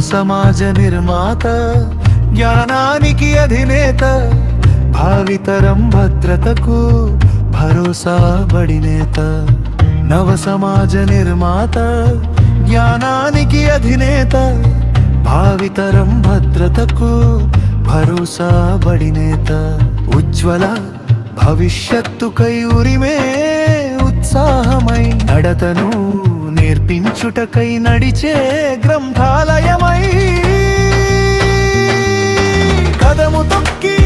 సమాజ నిర్మాత జ్ఞానానికి అధినేత భావితరం భద్రతకు భరోసా బడినేత. నవ సమాజ నిర్మాత జ్ఞానానికి అధినేత భావితరం భద్రతకు భరోసా బడినేత. ఉజ్వల భవిష్యత్తుకై ఉరిమే ఉత్సాహమై నడతను నేర్పించుటకై నడిచే గ్రంథాలయమై కదము తొక్కి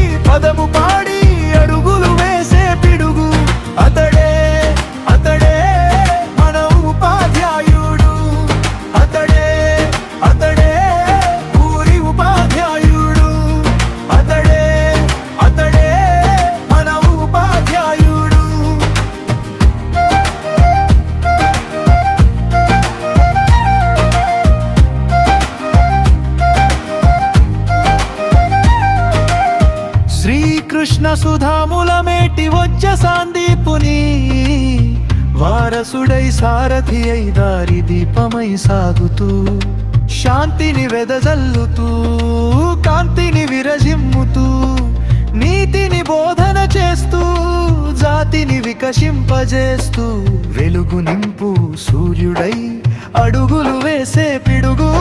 సుధాముల మేటి వచ్చ సాందీపుని? వారసుడై సారథి అయి దారి దీపమై సాగుతూ శాంతిని వెదజల్లుతూ కాంతిని విరజిమ్ముతూ నీతిని బోధన చేస్తూ జాతిని వికసింపజేస్తూ వెలుగు నింపు సూర్యుడై అడుగులు వేసే పిడుగు.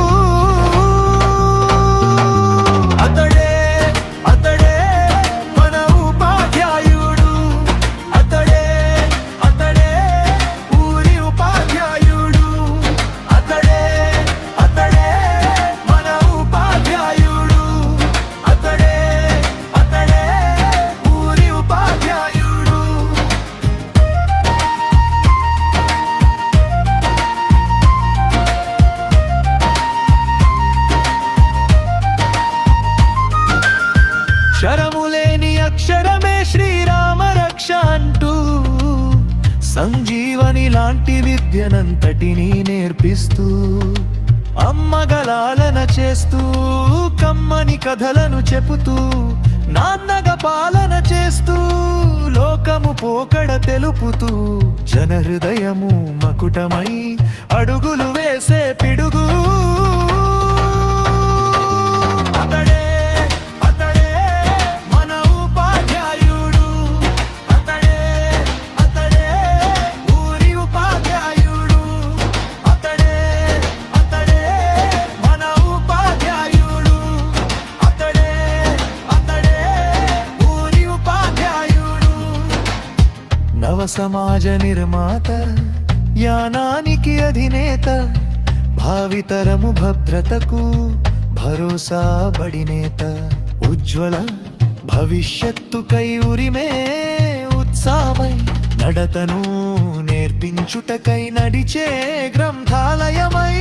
శ్రీరామ రక్ష అంటూ సంజీవని లాంటి విద్యనంతటినీ నేర్పిస్తూ అమ్మగలాలన చేస్తూ కమ్మని కథలను చెబుతూ నాన్నగ పాలన చేస్తూ లోకము పోకడ తెలుపుతూ జనహృదయము మకుటమై అడుగులు వేసే పిడుగు నవ సమాజ నిర్మాత యానానికి అధినేత భావితరము భద్రతకు భరోసా బడినేత ఉజ్వల భవిష్యత్తుకై ఉరిమే ఉత్సాహమై నడతను నేర్పించుటకై నడిచే గ్రంథాలయమై.